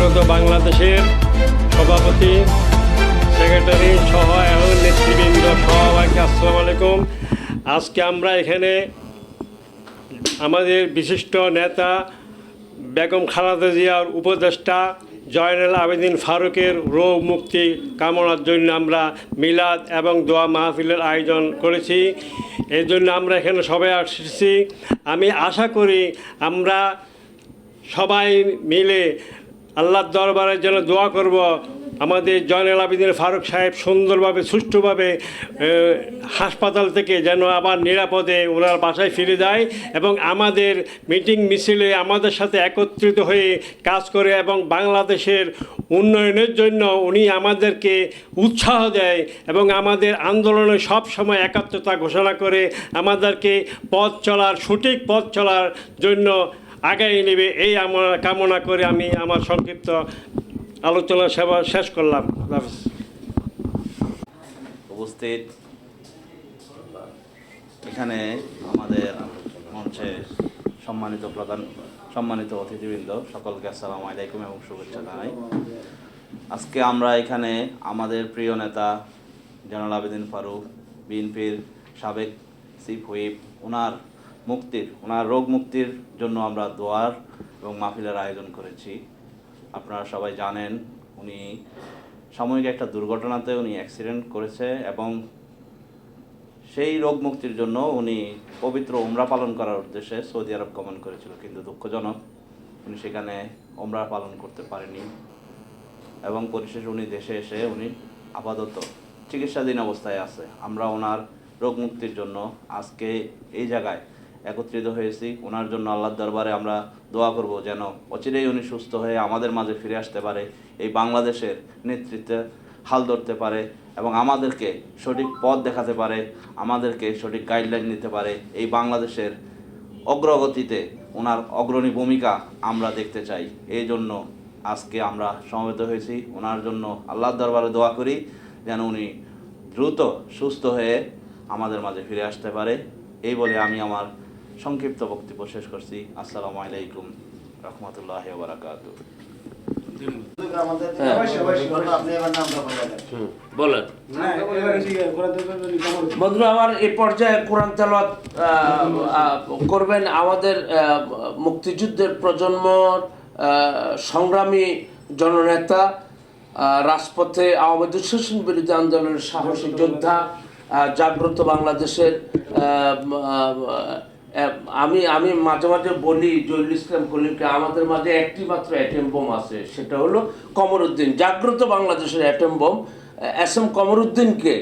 জাগ্রত বাংলাদেশের সভাপতি, সেক্রেটারি সহ এবং নেতৃবৃন্দ সবাইকে আসসালামু আলাইকুম। আজকে আমরা এখানে আমাদের বিশিষ্ট নেতা বেগম খালাদা জিয়ার উপদেষ্টা জয়নাল আবেদিন ফারুকের রোগ মুক্তি কামনার জন্য আমরা মিলাদ এবং দোয়া মাহফিলের আয়োজন করেছি। এই জন্য আমরা এখানে সবাই আসছি। আমি আশা করি আমরা সবাই মিলে আল্লাহর দরবারের যেন দোয়া করব। আমাদের জয়নাল আবিদিন ফারুক সাহেব সুন্দরভাবে, সুষ্ঠুভাবে হাসপাতাল থেকে যেন আবার নিরাপদে ওনার বাসায় ফিরে যায় এবং আমাদের মিটিং মিছিলে আমাদের সাথে একত্রিত হয়ে কাজ করে এবং বাংলাদেশের উন্নয়নের জন্য উনি আমাদেরকে উৎসাহ দেয় এবং আমাদের আন্দোলনে সব সময় একাত্মতা ঘোষণা করে আমাদেরকে পথ চলার, সঠিক পথ চলার জন্য আগাই নেবে, এই আমার কামনা করে আমি আমার সংক্ষিপ্ত আলোচনা সেবা শেষ করলাম। উপস্থিত। এখানে আমাদের মঞ্চে সম্মানিত প্রধান, সম্মানিত অতিথিবৃন্দ, সকলকে আসসালামু আলাইকুম এবং শুভেচ্ছা জানাই। আজকে আমরা এখানে আমাদের প্রিয় নেতা জেনারেল আবেদিন ফারুক, বিএনপির সাবেক চিফ হুইপ ওনার মুক্তির, ওনার রোগ মুক্তির জন্য আমরা দোয়ার এবং মাহফিলের আয়োজন করেছি। আপনারা সবাই জানেন, উনি সাময়িক একটা দুর্ঘটনাতে উনি অ্যাক্সিডেন্ট করেছে এবং সেই রোগ মুক্তির জন্য উনি পবিত্র উমরা পালন করার উদ্দেশ্যে সৌদি আরব গমন করেছিল, কিন্তু দুঃখজনক উনি সেখানে উমরা পালন করতে পারেনি এবং পরিশেষে উনি দেশে এসে উনি আপাতত চিকিৎসাধীন অবস্থায় আছে। আমরা ওনার রোগ মুক্তির জন্য আজকে এই জায়গায় একত্রিত হয়েছি। ওনার জন্য আল্লাহর দরবারে আমরা দোয়া করব যেন অচিরেই উনি সুস্থ হয়ে আমাদের মাঝে ফিরে আসতে পারে, এই বাংলাদেশের নেতৃত্বে হাল ধরতে পারে এবং আমাদেরকে সঠিক পথ দেখাতে পারে, আমাদেরকে সঠিক গাইডলাইন নিতে পারে। এই বাংলাদেশের অগ্রগতিতে ওনার অগ্রণী ভূমিকা আমরা দেখতে চাই। এই জন্য আজকে আমরা সমবেত হয়েছি। ওনার জন্য আল্লাহর দরবারে দোয়া করি যেন উনি দ্রুত সুস্থ হয়ে আমাদের মাঝে ফিরে আসতে পারে। এই বলে আমি আমার সংক্ষিপ্ত বক্তব্য শেষ করছি। আসসালামু আলাইকুম রহমতুল্লাহ বারাকাতু বলেন হ্যাঁ, কেমন? বন্ধুরা আমার এই পর্যায়ে কোরআন তেলাওয়াত করবেন আমাদের মুক্তিযুদ্ধের প্রজন্মর আহ, সংগ্রামী জননেতা রাজপথে আওয়ামী দুঃশাসন বিরোধী আন্দোলনের সাহসী যোদ্ধা জাগ্রত বাংলাদেশের আমি আমি মাঝে মাঝে বলি জহুরুল ইসলাম কলিমকে আমাদের মাঝে একটি মাত্র অ্যাটেম বোম আছে সেটা হলো কমরুদ্দিন জাগ্রত বাংলাদেশের অ্যাটেম বোম এস এম কমরুদ্দিনকে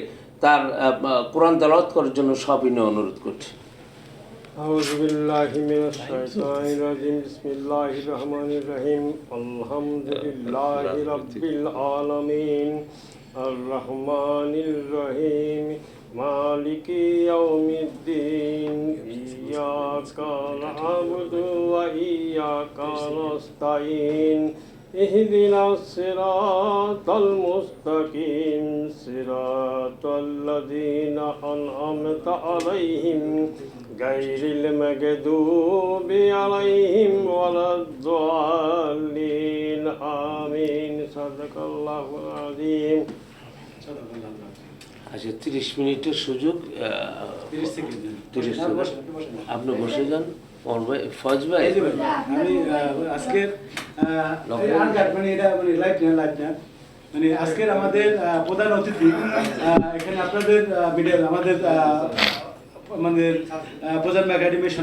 তার আহ, আহ, কোরআন তেলাওয়াত করার জন্য সবিনয় অনুরোধ করছি أعوذ بالله من الشيطان الرجيم بسم الله الرحمن الرحيم الحمد لله رب العالمين الرحمن الرحيم مالك يوم الدين إياك نعبد وإياك نستعين اهدنا الصراط المستقيم صراط الذين أنعمت عليهم غير المغضوب عليهم ولا الضالين آمين صدق الله العظيم আচ্ছা তিরিশ মিনিটের সুযোগ তিরিশ। আপনি বসে যান। ফজ ভাই আমি আজকের মানে এটা মানে লাইভ না লাইভ না। মানে আজকের আমাদের প্রধান অতিথি এখানে আপনাদের আমাদের প্রজন্ম একাডেমির